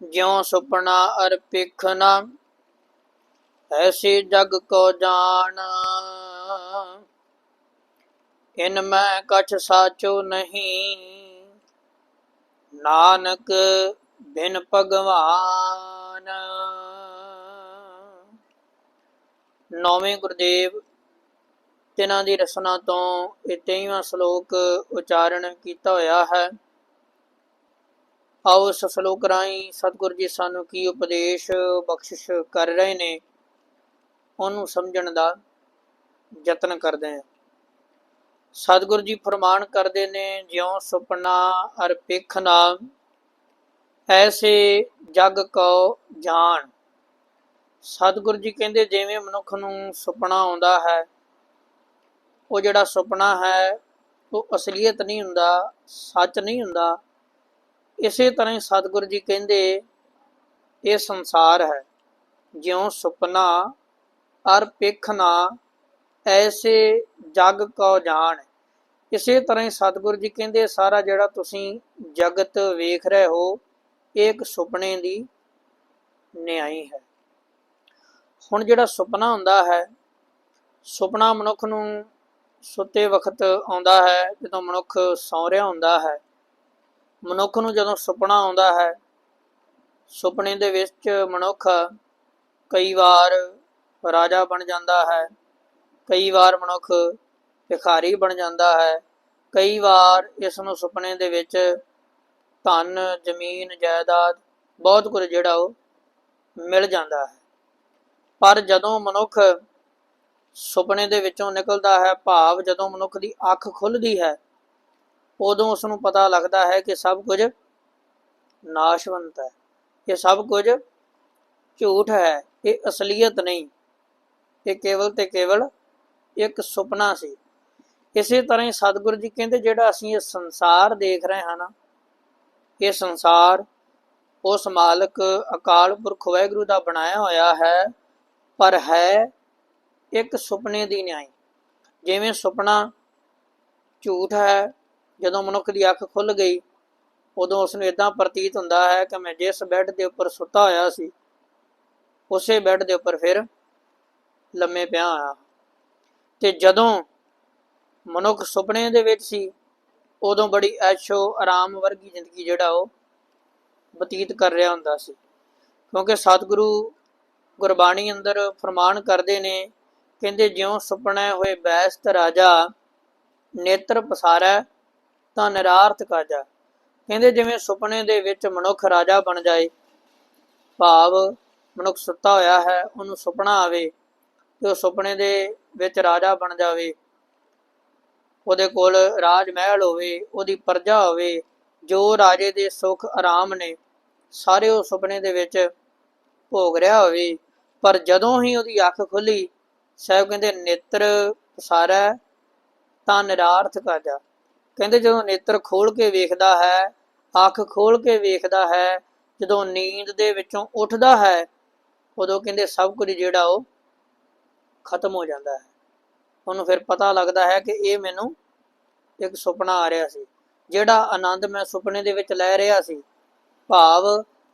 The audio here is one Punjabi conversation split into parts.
ਜਿਉ ਸੁਪਨਾ ਅਰ ਪਿਖਨਾ ਐਸੀ ਜਗ ਕੋ ਜਾਣ ਇਨ ਮੈਂ ਕਛ ਸਾਚੋ ਨਹੀਂ, ਨਾਨਕ ਬਿਨ ਭਗਵਾਨ। ਨੌਵੇਂ ਗੁਰਦੇਵ, ਤਿਨਾਂ ਦੀ ਰਸਨਾ ਤੋਂ ਇਹ 23ਵਾਂ ਸ਼ਲੋਕ ਉਚਾਰਨ ਕੀਤਾ ਹੋਇਆ ਹੈ। ਆਓ ਇਸ ਸ਼ਲੋਕ ਰਾਹੀਂ ਸਤਿਗੁਰੂ ਜੀ ਸਾਨੂੰ ਕੀ ਉਪਦੇਸ਼, ਬਖਸ਼ਿਸ਼ ਕਰ ਰਹੇ ਨੇ, ਉਹਨੂੰ ਸਮਝਣ ਦਾ ਯਤਨ ਕਰਦੇ ਹਾਂ। ਸਤਿਗੁਰੂ ਜੀ ਫਰਮਾਨ ਕਰਦੇ ਨੇ, ਜਿਉ ਸੁਪਨਾ ਅਰ ਪੇਖਨਾ ਐਸੇ ਜਗ ਕੋ ਜਾਣ। ਸਤਿਗੁਰੂ ਜੀ ਕਹਿੰਦੇ, ਜਿਵੇਂ ਮਨੁੱਖ ਨੂੰ ਸੁਪਨਾ ਆਉਂਦਾ ਹੈ, ਉਹ ਜਿਹੜਾ ਸੁਪਨਾ ਹੈ, ਉਹ ਅਸਲੀਅਤ ਨਹੀਂ ਹੁੰਦਾ, ਸੱਚ ਨਹੀਂ ਹੁੰਦਾ ਇਸੇ ਤਰ੍ਹਾਂ ਹੀ ਸਤਿਗੁਰੂ ਜੀ ਕਹਿੰਦੇ, ਇਹ ਸੰਸਾਰ ਹੈ, ਜਿਉ ਸੁਪਨਾ ਅਰ ਪੇਖਨਾ ਐਸੇ ਜਗ ਕੋ ਜਾਣ। ਇਸੇ ਤਰ੍ਹਾਂ ਹੀ ਸਤਿਗੁਰੂ ਜੀ ਕਹਿੰਦੇ, ਸਾਰਾ ਜਿਹੜਾ ਤੁਸੀਂ ਜਗਤ ਵੇਖ ਰਹੇ ਹੋ, ਇਹ ਇੱਕ ਸੁਪਨੇ ਦੀ ਨਿਆਈ ਹੈ। ਹੁਣ ਜਿਹੜਾ ਸੁਪਨਾ ਹੁੰਦਾ ਹੈ, ਸੁਪਨਾ ਮਨੁੱਖ ਨੂੰ ਸੁੱਤੇ ਵਕਤ ਆਉਂਦਾ ਹੈ, ਜਦੋਂ ਮਨੁੱਖ ਸੌਂ ਰਿਹਾ ਹੁੰਦਾ ਹੈ ਮਨੁੱਖ ਨੂੰ ਜਦੋਂ ਸੁਪਨਾ ਆਉਂਦਾ ਹੈ, ਸੁਪਨੇ ਦੇ ਵਿੱਚ ਮਨੁੱਖ ਕਈ ਵਾਰ ਰਾਜਾ ਬਣ ਜਾਂਦਾ ਹੈ, ਕਈ ਵਾਰ ਮਨੁੱਖ ਭਿਖਾਰੀ ਬਣ ਜਾਂਦਾ ਹੈ, ਕਈ ਵਾਰ ਇਸ ਨੂੰ ਸੁਪਨੇ ਦੇ ਵਿੱਚ ਧਨ, ਜ਼ਮੀਨ, ਜਾਇਦਾਦ, ਬਹੁਤ ਕੁਝ ਜਿਹੜਾ ਉਹ ਮਿਲ ਜਾਂਦਾ ਹੈ। ਪਰ ਜਦੋਂ ਮਨੁੱਖ ਸੁਪਨੇ ਦੇ ਵਿੱਚੋਂ ਨਿਕਲਦਾ ਹੈ, ਭਾਵ ਜਦੋਂ ਮਨੁੱਖ ਦੀ ਅੱਖ ਖੁੱਲਦੀ ਹੈ ਉਦੋਂ ਉਸ ਨੂੰ ਪਤਾ ਲੱਗਦਾ ਹੈ ਕਿ ਸਭ ਕੁਝ ਨਾਸ਼ਵੰਤ ਹੈ। ਇਹ ਸਭ ਕੁਝ ਝੂਠ ਹੈ। ਇਹ ਅਸਲੀਅਤ ਨਹੀਂ। ਇਹ ਕੇਵਲ ਤੇ ਕੇਵਲ ਇੱਕ ਸੁਪਨਾ ਸੀ। ਇਸੇ ਤਰ੍ਹਾਂ ਹੀ ਸਤਿਗੁਰੂ ਜੀ ਕਹਿੰਦੇ, ਜਿਹੜਾ ਅਸੀਂ ਇਹ ਸੰਸਾਰ ਦੇਖ ਰਹੇ ਹਾਂ ਨਾ, ਇਹ ਸੰਸਾਰ ਉਸ ਮਾਲਕ, ਅਕਾਲ ਪੁਰਖ ਵਾਹਿਗੁਰੂ ਦਾ ਬਣਾਇਆ ਹੋਇਆ ਹੈ, ਪਰ ਹੈ ਇੱਕ ਸੁਪਨੇ ਦੀ ਨਿਆਈ। ਜਿਵੇਂ ਸੁਪਨਾ ਝੂਠ ਹੈ ਜਦੋਂ ਮਨੁੱਖ ਦੀ ਅੱਖ ਖੁੱਲ ਗਈ, ਉਦੋਂ ਉਸ ਨੂੰ ਇਦਾਂ ਪ੍ਰਤੀਤ ਹੁੰਦਾ ਹੈ ਕਿ ਮੈਂ ਜਿਸ ਬੈੱਡ ਦੇ ਉੱਪਰ ਸੁੱਤਾ ਹੋਇਆ ਸੀ, ਉਸੇ ਬੈੱਡ ਦੇ ਉੱਪਰ ਫਿਰ ਲੰਮੇ ਪਿਆ ਹੋਇਆ। ਤੇ ਜਦੋਂ ਮਨੁੱਖ ਸੁਪਨੇ ਦੇ ਵਿੱਚ ਸੀ, ਉਦੋਂ ਬੜੀ ਐਸ਼ੋ ਆਰਾਮ ਵਰਗੀ ਜ਼ਿੰਦਗੀ ਜਿਹੜਾ ਉਹ ਬਤੀਤ ਕਰ ਰਿਹਾ ਹੁੰਦਾ ਸੀ। ਕਿਉਂਕਿ ਸਤਿਗੁਰੂ ਗੁਰਬਾਣੀ ਅੰਦਰ ਫਰਮਾਨ ਕਰਦੇ ਨੇ, ਕਹਿੰਦੇ ਜਿਉਂ ਸੁਪਨੇ ਹੋਏ ਬੈਸਤ ਰਾਜਾ, ਨੇਤਰ ਪਸਾਰੈ ਤਾਂ ਨਿਰਾਰਥ ਕਾਜਾ ਕਹਿੰਦੇ ਜਿਵੇਂ ਸੁਪਨੇ ਦੇ ਵਿੱਚ ਮਨੁੱਖ ਰਾਜਾ ਬਣ ਜਾਏ, ਭਾਵ ਮਨੁੱਖ ਸੁੱਤਾ ਹੋਇਆ ਹੈ, ਉਹਨੂੰ ਸੁਪਨਾ ਆਵੇ ਤੇ ਉਹ ਸੁਪਨੇ ਦੇ ਵਿੱਚ ਰਾਜਾ ਬਣ ਜਾਵੇ। ਉਹਦੇ ਕੋਲ ਰਾਜ ਮਹਿਲ ਹੋਵੇ, ਉਹਦੀ ਪਰਜਾ ਹੋਵੇ, ਜੋ ਰਾਜੇ ਦੇ ਸੁੱਖ ਆਰਾਮ ਨੇ, ਸਾਰੇ ਉਹ ਸੁਪਨੇ ਦੇ ਵਿੱਚ ਭੋਗ ਰਿਹਾ ਹੋਵੇ। ਪਰ ਜਦੋਂ ਹੀ ਉਹਦੀ ਅੱਖ ਖੁੱਲੀ, ਸਾਹਿਬ ਕਹਿੰਦੇ, ਨੇਤਰ ਪਸਾਰਾ, ਤਾਂ ਨਿਰਾਰਥ ਕਾਜਾ ਕਹਿੰਦੇ ਜਦੋਂ ਨੇਤਰ ਖੋਲ ਕੇ ਵੇਖਦਾ ਹੈ, ਅੱਖ ਖੋਲ ਕੇ ਵੇਖਦਾ ਹੈ, ਜਦੋਂ ਨੀਂਦ ਦੇ ਵਿੱਚੋਂ ਉੱਠਦਾ ਹੈ, ਉਦੋਂ ਕਹਿੰਦੇ ਸਭ ਕੁਝ ਜਿਹੜਾ ਉਹ ਖਤਮ ਹੋ ਜਾਂਦਾ ਹੈ। ਉਹਨੂੰ ਫਿਰ ਪਤਾ ਲੱਗਦਾ ਹੈ ਕਿ ਇਹ ਮੈਨੂੰ ਇੱਕ ਸੁਪਨਾ ਆ ਰਿਹਾ ਸੀ, ਜਿਹੜਾ ਆਨੰਦ ਮੈਂ ਸੁਪਨੇ ਦੇ ਵਿੱਚ ਲੈ ਰਿਹਾ ਸੀ। ਭਾਵ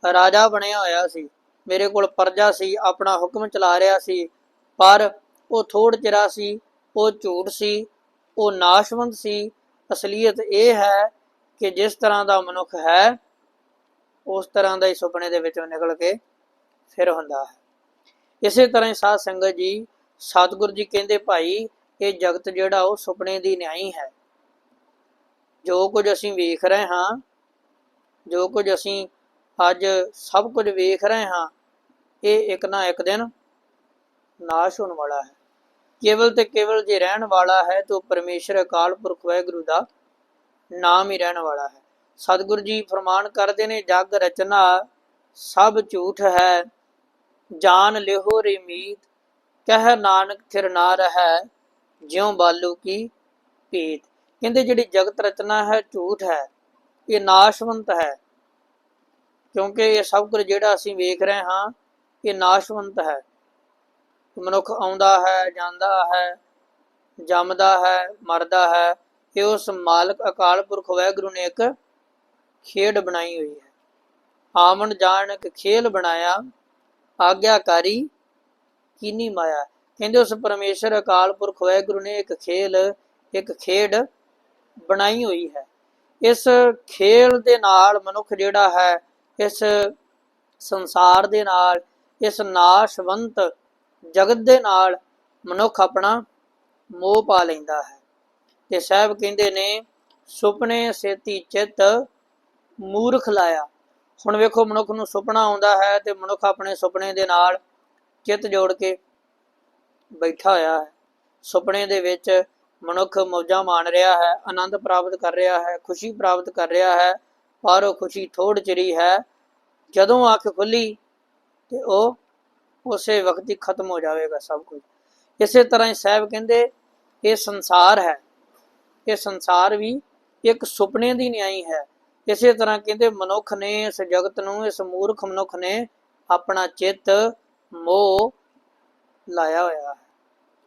ਰਾਜਾ ਬਣਿਆ ਹੋਇਆ ਸੀ, ਮੇਰੇ ਕੋਲ ਪਰਜਾ ਸੀ, ਆਪਣਾ ਹੁਕਮ ਚਲਾ ਰਿਹਾ ਸੀ, ਪਰ ਉਹ ਥੋੜ ਚਿਰਾ ਸੀ, ਉਹ ਝੂਠ ਸੀ, ਉਹ ਨਾਸ਼ਵੰਤ ਸੀ ਅਸਲੀਅਤ ਇਹ ਹੈ ਕਿ ਜਿਸ ਤਰ੍ਹਾਂ ਦਾ ਮਨੁੱਖ ਹੈ, ਉਸ ਤਰ੍ਹਾਂ ਦਾ ਹੀ ਸੁਪਨੇ ਦੇ ਵਿੱਚੋਂ ਨਿਕਲ ਕੇ ਫਿਰ ਹੁੰਦਾ ਹੈ। ਇਸੇ ਤਰ੍ਹਾਂ ਹੀ ਸਾਧ ਸੰਗਤ ਜੀ, ਸਤਿਗੁਰੂ ਜੀ ਕਹਿੰਦੇ ਭਾਈ, ਇਹ ਜਗਤ ਜਿਹੜਾ ਉਹ ਸੁਪਨੇ ਦੀ ਨਿਆਈ ਹੈ। ਜੋ ਕੁਝ ਅਸੀਂ ਵੇਖ ਰਹੇ ਹਾਂ, ਜੋ ਕੁਝ ਅਸੀਂ ਅੱਜ ਸਭ ਕੁਝ ਵੇਖ ਰਹੇ ਹਾਂ, ਇਹ ਇੱਕ ਨਾ ਇੱਕ ਦਿਨ ਨਾਸ਼ ਹੋਣ ਵਾਲਾ ਹੈ। ਕੇਵਲ ਤੇ ਕੇਵਲ ਜੇ ਰਹਿਣ ਵਾਲਾ ਹੈ ਤਾਂ ਪਰਮੇਸ਼ਰ ਅਕਾਲ ਪੁਰਖ ਵਾਹਿਗੁਰੂ ਦਾ ਨਾਮ ਹੀ ਰਹਿਣ ਵਾਲਾ ਹੈ। ਸਤਿਗੁਰੂ ਜੀ ਫਰਮਾਨ ਕਰਦੇ ਨੇ, ਜਗ ਰਚਨਾ ਸਭ ਝੂਠ ਹੈ, ਜਾਨ ਲਿਹੋ ਰੇਮੀਤ ਕਹਿ ਨਾਨਕ ਥਿਰ ਨਾ ਰਹੈ, ਜਿਉ ਬਾਲੂ ਕੀ ਪੀਤ ਕਹਿੰਦੇ ਜਿਹੜੀ ਜਗਤ ਰਚਨਾ ਹੈ ਝੂਠ ਹੈ, ਇਹ ਨਾਸ਼ਵੰਤ ਹੈ, ਕਿਉਂਕਿ ਇਹ ਸਭ ਕੁਝ ਜਿਹੜਾ ਅਸੀਂ ਵੇਖ ਰਹੇ ਹਾਂ, ਇਹ ਨਾਸ਼ਵੰਤ ਹੈ। ਮਨੁੱਖ ਆਉਂਦਾ ਹੈ, ਜਾਂਦਾ ਹੈ, ਜੰਮਦਾ ਹੈ, ਮਰਦਾ ਹੈ, ਇਹ ਉਸ ਮਾਲਕ, ਅਕਾਲ ਪੁਰਖ, ਵਾਹਿਗੁਰੂ ਨੇ ਇੱਕ ਖੇਡ ਬਣਾਈ ਹੋਈ ਹੈ। ਆਮਣ ਜਾਣਕ ਖੇਲ ਬਣਾਇਆ, ਆਗਿਆਕਾਰੀ ਕੀਨੀ ਮਾਇਆ ਕਹਿੰਦੇ ਉਸ ਪਰਮੇਸ਼ਰ, ਅਕਾਲ ਪੁਰਖ, ਵਾਹਿਗੁਰੂ ਨੇ ਇੱਕ ਖੇਲ, ਇੱਕ ਖੇਡ ਬਣਾਈ ਹੋਈ ਹੈ। ਇਸ ਖੇਲ ਦੇ ਨਾਲ ਮਨੁੱਖ ਜਿਹੜਾ ਹੈ, ਇਸ ਸੰਸਾਰ ਦੇ ਨਾਲ, ਇਸ ਨਾਸ਼ਵੰਤ ਜਗਤ ਦੇ ਨਾਲ ਮਨੁੱਖ ਆਪਣਾ ਮੋਹ ਪਾ ਲੈਂਦਾ ਹੈ। ਤੇ ਸਾਹਿਬ ਕਹਿੰਦੇ ਨੇ, ਸੁਪਨੇ ਸੇਤੀ ਚਿੱਤ ਮੂਰਖ ਲਾਇਆ। ਹੁਣ ਵੇਖੋ ਮਨੁੱਖ ਨੂੰ ਸੁਪਨਾ ਆਉਂਦਾ ਹੈ ਤੇ ਮਨੁੱਖ ਆਪਣੇ ਸੁਪਨੇ ਦੇ ਨਾਲ ਚਿੱਤ ਜੋੜ ਕੇ ਬੈਠਾ ਹੋਇਆ ਹੈ। ਸੁਪਨੇ ਦੇ ਵਿੱਚ ਮਨੁੱਖ ਮੌਜਾਂ ਮਾਣ ਰਿਹਾ ਹੈ, ਆਨੰਦ ਪ੍ਰਾਪਤ ਕਰ ਰਿਹਾ ਹੈ, ਖੁਸ਼ੀ ਪ੍ਰਾਪਤ ਕਰ ਰਿਹਾ ਹੈ, ਪਰ ਉਹ ਖੁਸ਼ੀ ਥੋੜ ਚਿਰੀ ਹੈ। ਜਦੋਂ ਅੱਖ ਖੁੱਲੀ ਤੇ ਉਹ ਉਸੇ ਵਕਤ ਹੀ ਖਤਮ ਹੋ ਜਾਵੇਗਾ ਸਭ ਕੁਝ। ਇਸੇ ਤਰ੍ਹਾਂ ਹੀ ਸਾਹਿਬ ਕਹਿੰਦੇ, ਇਹ ਸੰਸਾਰ ਹੈ। ਇਹ ਸੰਸਾਰ ਵੀ ਇੱਕ ਸੁਪਨੇ ਦੀ ਨਿਆਈ ਹੈ। ਇਸੇ ਤਰ੍ਹਾਂ ਕਹਿੰਦੇ, ਮਨੁੱਖ ਨੇ ਇਸ ਜਗਤ ਨੂੰ, ਇਸ ਮੂਰਖ ਮਨੁੱਖ ਨੇ ਆਪਣਾ ਚਿੱਤ, ਮੋਹ ਲਾਇਆ ਹੋਇਆ ਹੈ।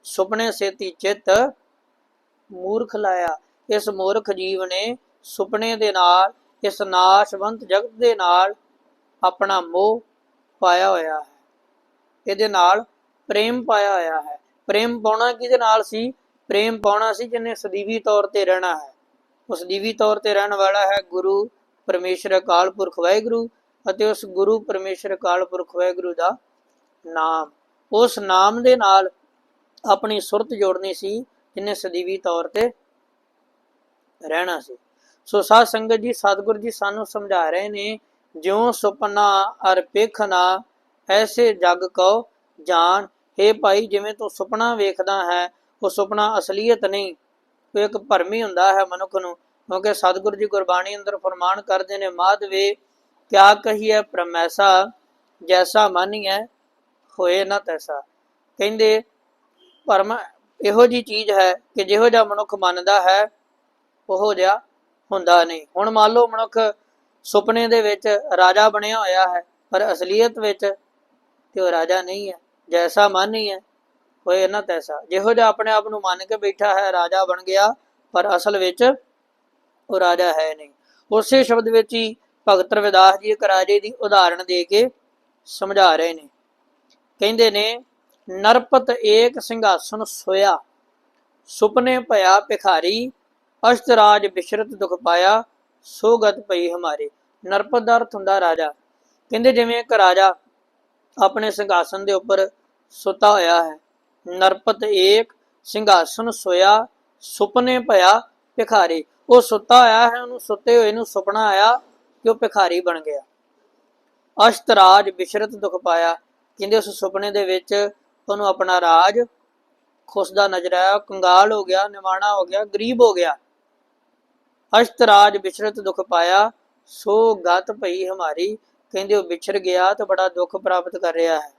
ਸੁਪਨੇ ਸੇਤੀ ਚਿੱਤ ਮੂਰਖ ਲਾਇਆ। ਇਸ ਮੂਰਖ ਜੀਵ ਨੇ ਸੁਪਨੇ ਦੇ ਨਾਲ, ਇਸ ਨਾਸ਼ਵੰਤ ਜਗਤ ਦੇ ਨਾਲ ਆਪਣਾ ਮੋਹ ਪਾਇਆ ਹੋਇਆ ਹੈ। ਇਹਦੇ ਨਾਲ ਪ੍ਰੇਮ ਪਾਇਆ ਹੋਇਆ ਹੈ। ਪ੍ਰੇਮ ਪਾਉਣਾ ਕਿਹਦੇ ਨਾਲ ਸੀ? ਪ੍ਰੇਮ ਪਾਉਣਾ ਸੀ ਜਿਹਨੇ ਸਦੀਵੀ ਤੌਰ ਤੇ ਰਹਿਣਾ ਹੈ। ਉਸ ਦੀਵੀ ਤੌਰ ਤੇ ਰਹਿਣ ਵਾਲਾ ਹੈ ਗੁਰੂ ਪਰਮੇਸ਼ਰ ਅਕਾਲ ਪੁਰਖ ਵਾਹਿਗੁਰੂ ਅਤੇ ਉਸ ਗੁਰੂ ਪਰਮੇਸ਼ਰ ਅਕਾਲ ਪੁਰਖ ਵਾਹਿਗੁਰੂ ਦਾ ਨਾਮ। ਉਸ ਨਾਮ ਦੇ ਨਾਲ ਆਪਣੀ ਸੁਰਤ ਜੋੜਨੀ ਸੀ ਜਿਹਨੇ ਸਦੀਵੀ ਤੌਰ ਤੇ ਰਹਿਣਾ ਸੀ। ਸੋ ਸਾਧ ਸੰਗਤ ਜੀ ਸਤਿਗੁਰ ਜੀ ਸਾਨੂੰ ਸਮਝਾ ਰਹੇ ਨੇ, ਜਿਉ ਸੁਪਨਾ ਅਰ ਐਸੇ ਜਗ ਕੋ ਜਾਨ हे ਭਾਈ ਜਿਵੇਂ ਤੂੰ ਸੁਪਨਾ ਵੇਖਦਾ ਹੈ, ਉਹ ਸੁਪਨਾ ਅਸਲੀਅਤ ਨਹੀਂ। ਉਹ ਇੱਕ ਭਰਮ ਹੁੰਦਾ ਹੈ ਮਨੁੱਖ ਨੂੰ, ਕਿਉਂਕਿ ਸਤਿਗੁਰੂ ਜੀ ਗੁਰਬਾਣੀ ਅੰਦਰ ਫਰਮਾਨ ਕਰਦੇ ਨੇ ਮਾਧਵੇ ਕਿਆ ਕਹੀਏ ਪ੍ਰਮੈਸਾ, ਜੈਸਾ ਮਾਨੀਐ, ਹੋਏ ਨਾ ਤੈਸਾ। ਕਹਿੰਦੇ, ਭਰਮ ਇਹੋ ਜੀ ਚੀਜ਼ ਹੈ ਕਿ ਜਿਹੋ ਜਿਹਾ ਮਨੁੱਖ ਮੰਨਦਾ ਹੈ, ਉਹੋ ਜਿਹਾ ਹੁੰਦਾ ਨਹੀਂ। ਹੁਣ ਮੰਨ ਲਓ ਮਨੁੱਖ ਸੁਪਨੇ ਦੇ ਵਿੱਚ ਰਾਜਾ ਬਣਿਆ ਹੋਇਆ ਹੈ, ਪਰ ਅਸਲੀਅਤ ਵਿੱਚ ਤੇ ਉਹ ਰਾਜਾ ਨਹੀਂ ਹੈ, ਜੈਸਾ ਮਨ ਹੀ ਹੈ, ਹੋਏ ਨਾ ਤੈਸਾ। ਜਿਹੋ ਜਿਹਾ ਆਪਣੇ ਆਪ ਨੂੰ ਮੰਨ ਕੇ ਬੈਠਾ ਹੈ, ਰਾਜਾ ਬਣ ਗਿਆ, ਪਰ ਅਸਲ ਵਿੱਚ ਉਹ ਰਾਜਾ ਹੈ ਨਹੀਂ। ਉਸੇ ਸ਼ਬਦ ਵਿੱਚ ਹੀ ਭਗਤ ਰਵਿਦਾਸ ਜੀ ਇੱਕ ਰਾਜੇ ਦੀ ਉਦਾਹਰਣ ਦੇ ਕੇ ਸਮਝਾ ਰਹੇ ਨੇ। ਕਹਿੰਦੇ ਨੇ, ਨਰਪਤ ਏਕ ਸਿੰਘਾਸਨ ਸੋਇਆ, ਸੁਪਨੇ ਭਇਆ ਭਿਖਾਰੀ ਅਸ਼ਤ ਰਾਜ ਬਿਸ਼ਰਤ ਦੁਖ ਪਾਇਆ, ਸੋਗਤ ਪਈ ਹਮਾਰੇ। ਨਰਪਤ ਦਾ ਅਰਥ ਹੁੰਦਾ ਰਾਜਾ। ਕਹਿੰਦੇ ਜਿਵੇਂ ਇੱਕ ਰਾਜਾ ਆਪਣੇ ਸਿੰਘਾਸਨ ਦੇ ਉੱਪਰ ਸੁੱਤਾ ਹੋਇਆ ਹੈ। ਨਰਪਤ ਏਕ ਸਿੰਘਾਸਨ ਸੋਇਆ, ਸੁਪਨੇ ਭਇਆ ਭਿਖਾਰੀ। ਉਹ ਸੁੱਤਾ ਹੋਇਆ ਹੈ, ਉਹਨੂੰ ਸੁੱਤੇ ਹੋਏ ਨੂੰ ਸੁਪਨਾ ਆਇਆ ਕਿ ਉਹ ਭਿਖਾਰੀ ਬਣ ਗਿਆ। ਅਸ਼ਤਰਾਜ ਬਿਸ਼ਰਤ ਦੁਖ ਪਾਇਆ। ਕਹਿੰਦੇ ਉਸ ਸੁਪਨੇ ਦੇ ਵਿੱਚ ਉਹਨੂੰ ਆਪਣਾ ਰਾਜ ਖੁਸਦਾ ਨਜ਼ਰ ਆਇਆ। ਕੰਗਾਲ ਹੋ ਗਿਆ ਨਿਵਾਣਾ ਹੋ ਗਿਆ, ਗਰੀਬ ਹੋ ਗਿਆ। ਅਸ਼ਤਰਾਜ ਬਿਸ਼ਰਤ ਦੁਖ ਪਾਇਆ। ਸੋ ਗਤ ਭਈ ਹਮਾਰੀ ਕਹਿੰਦੇ ਉਹ ਵਿਛੜ ਗਿਆ ਤੇ ਬੜਾ ਦੁੱਖ ਪ੍ਰਾਪਤ ਕਰ ਰਿਹਾ ਹੈ।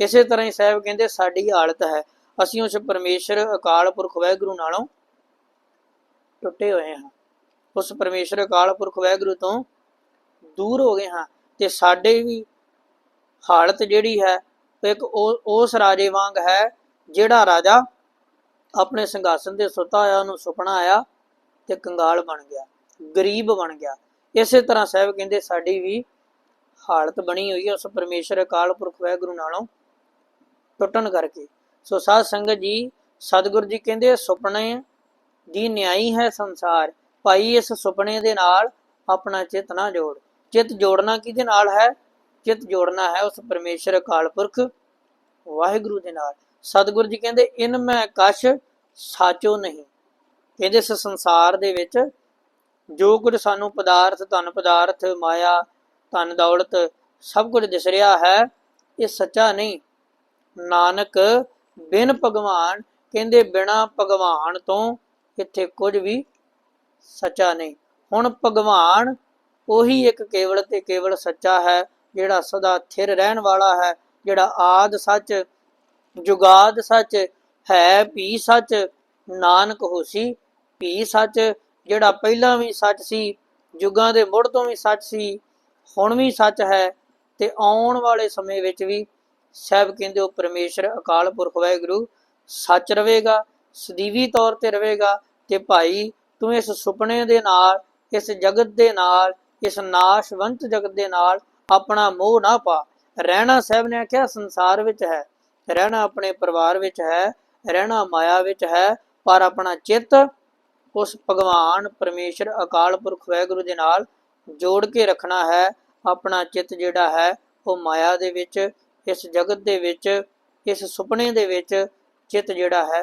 ਇਸੇ ਤਰ੍ਹਾਂ ਹੀ ਸਾਹਿਬ ਕਹਿੰਦੇ, ਸਾਡੀ ਹਾਲਤ ਹੈ। ਅਸੀਂ ਉਸ ਪਰਮੇਸ਼ਰ, ਅਕਾਲ ਪੁਰਖ ਵਾਹਿਗੁਰੂ ਨਾਲੋਂ ਟੁੱਟੇ ਹੋਏ ਹਾਂ। ਉਸ ਪਰਮੇਸ਼ਰ, ਅਕਾਲ ਪੁਰਖ ਵਾਹਿਗੁਰੂ ਤੋਂ ਦੂਰ ਹੋ ਗਏ ਹਾਂ ਤੇ ਸਾਡੇ ਵੀ ਹਾਲਤ ਜਿਹੜੀ ਹੈ ਇੱਕ ਉਹ- ਉਸ ਰਾਜੇ ਵਾਂਗ ਹੈ, ਜਿਹੜਾ ਰਾਜਾ ਆਪਣੇ ਸੰਘਾਸਨ ਤੇ ਸੁੱਤਾ ਹੋਇਆ, ਉਹਨੂੰ ਸੁਪਨਾ ਆਇਆ ਤੇ ਕੰਗਾਲ ਬਣ ਗਿਆ, ਗਰੀਬ ਬਣ ਗਿਆ। ਇਸੇ ਤਰ੍ਹਾਂ ਸਾਹਿਬ ਕਹਿੰਦੇ, ਸਾਡੀ ਵੀ ਹਾਲਤ ਬਣੀ ਹੋਈ ਉਸ ਪਰਮੇਸ਼ਰ ਅਕਾਲ ਪੁਰਖ ਵਾਹਿਗੁਰੂ ਨਾਲੋਂ ਟੁੱਟਣ ਕਰਕੇ। ਸੋ ਸਾਧ ਸੰਗਤ ਜੀ, ਸਤਿਗੁਰੂ ਜੀ ਕਹਿੰਦੇ ਸੁਪਨੇ ਦੀ ਨਿਆਈ ਹੈ ਸੰਸਾਰ। ਭਾਈ ਇਸ ਸੁਪਨੇ ਦੇ ਨਾਲ ਆਪਣਾ ਚਿੱਤ ਨਾ ਜੋੜ। ਚਿੱਤ ਜੋੜਨਾ ਕਿਹਦੇ ਨਾਲ ਹੈ? ਚਿੱਤ ਜੋੜਨਾ ਹੈ ਉਸ ਪਰਮੇਸ਼ਰ ਅਕਾਲ ਪੁਰਖ ਵਾਹਿਗੁਰੂ ਦੇ ਨਾਲ। ਸਤਿਗੁਰੂ ਜੀ ਕਹਿੰਦੇ, ਇਨ ਮੈਂ ਕਸ਼ ਸਾਚੋ ਨਹੀਂ। ਕਹਿੰਦੇ, ਇਸ ਸੰਸਾਰ ਦੇ ਵਿੱਚ ਜੋ ਕੁਝ ਸਾਨੂੰ ਪਦਾਰਥ, ਧਨ ਪਦਾਰਥ, ਮਾਇਆ ਧਨ ਦੌਲਤ ਸਭ ਕੁਝ ਦਿਸ ਰਿਹਾ ਹੈ, ਇਹ ਸੱਚਾ ਨਹੀਂ। ਨਾਨਕ ਬਿਨ ਭਗਵਾਨ ਕਹਿੰਦੇ ਬਿਨਾ ਭਗਵਾਨ ਤੋਂ ਇੱਥੇ ਕੁਝ ਵੀ ਸੱਚਾ ਨਹੀਂ। ਹੁਣ ਭਗਵਾਨ ਉਹੀ ਇੱਕ ਕੇਵਲ ਤੇ ਕੇਵਲ ਸੱਚਾ ਹੈ, ਜਿਹੜਾ ਸਦਾ ਥਿਰ ਰਹਿਣ ਵਾਲਾ ਹੈ, ਜਿਹੜਾ ਆਦ ਸੱਚ, ਜੁਗਾਦ ਸੱਚ, ਹੈ ਵੀ ਸੱਚ, ਨਾਨਕ ਹੋਸੀ ਵੀ ਸੱਚ, ਜਿਹੜਾ ਪਹਿਲਾਂ ਵੀ ਸੱਚ ਸੀ ਯੁੱਗਾਂ ਦੇ ਮੁੜ ਤੋਂ ਵੀ ਸੱਚ ਸੀ ਹੁਣ ਵੀ ਸੱਚ ਹੈ ਤੇ ਆਉਣ ਵਾਲੇ ਸਮੇਂ ਵਿੱਚ ਵੀ ਸਹਿਬ ਕਹਿੰਦੇ ਉਹ ਪਰਮੇਸ਼ਰ ਅਕਾਲ ਪੁਰਖ ਵਾਹਿਗੁਰੂ ਸੱਚ ਰਵੇਗਾ ਸਦੀਵੀ ਤੌਰ ਤੇ ਰਵੇਗਾ ਤੇ ਭਾਈ ਤੂੰ ਇਸ ਸੁਪਨੇ ਦੇ ਨਾਲ, ਇਸ ਜਗਤ ਦੇ ਨਾਲ, ਇਸ ਨਾਸ਼ਵੰਤ ਜਗਤ ਦੇ ਨਾਲ ਆਪਣਾ ਮੋਹ ਨਾ ਪਾ। ਰਹਿਣਾ ਸਾਹਿਬ ਨੇ ਆਖਿਆ ਸੰਸਾਰ ਵਿੱਚ ਹੈ, ਰਹਿਣਾ ਆਪਣੇ ਪਰਿਵਾਰ ਵਿੱਚ ਹੈ, ਰਹਿਣਾ ਮਾਇਆ ਵਿੱਚ ਹੈ, ਪਰ ਆਪਣਾ ਚਿੱਤ ਉਸ ਭਗਵਾਨ ਪਰਮੇਸ਼ਰ ਅਕਾਲ ਪੁਰਖ ਵਾਹਿਗੁਰੂ ਦੇ ਨਾਲ ਜੋੜ ਕੇ ਰੱਖਣਾ ਹੈ, ਆਪਣਾ ਚਿੱਤ ਜਿਹੜਾ ਹੈ, ਉਹ ਮਾਇਆ ਦੇ ਵਿੱਚ, ਇਸ ਜਗਤ ਦੇ ਵਿੱਚ, ਇਸ ਸੁਪਨੇ ਦੇ ਵਿੱਚ ਚਿੱਤ ਜਿਹੜਾ ਹੈ,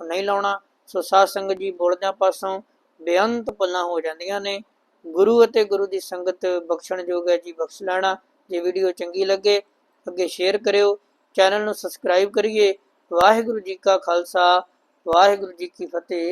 ਉਹ ਨਹੀਂ ਲਾਉਣਾ। ਸੋ ਸਾਧ ਸੰਗਤ ਜੀ, ਬੋਲਦਿਆਂ ਪਾਸੋਂ ਬੇਅੰਤ ਪੱਲਾਂ ਹੋ ਜਾਂਦੀਆਂ ਨੇ। ਗੁਰੂ ਅਤੇ ਗੁਰੂ ਦੀ ਸੰਗਤ ਬਖਸ਼ਣਯੋਗ ਹੈ ਜੀ, ਬਖਸ਼ ਲੈਣਾ। ਜੇ ਵੀਡੀਓ ਚੰਗੀ ਲੱਗੇ, ਅੱਗੇ ਸ਼ੇਅਰ ਕਰਿਓ। ਚੈਨਲ ਨੂੰ ਸਬਸਕ੍ਰਾਈਬ ਕਰੀਏ। ਵਾਹਿਗੁਰੂ ਜੀ ਕਾ ਖਾਲਸਾ, ਵਾਹਿਗੁਰੂ ਜੀ ਕੀ ਫਤਿਹ।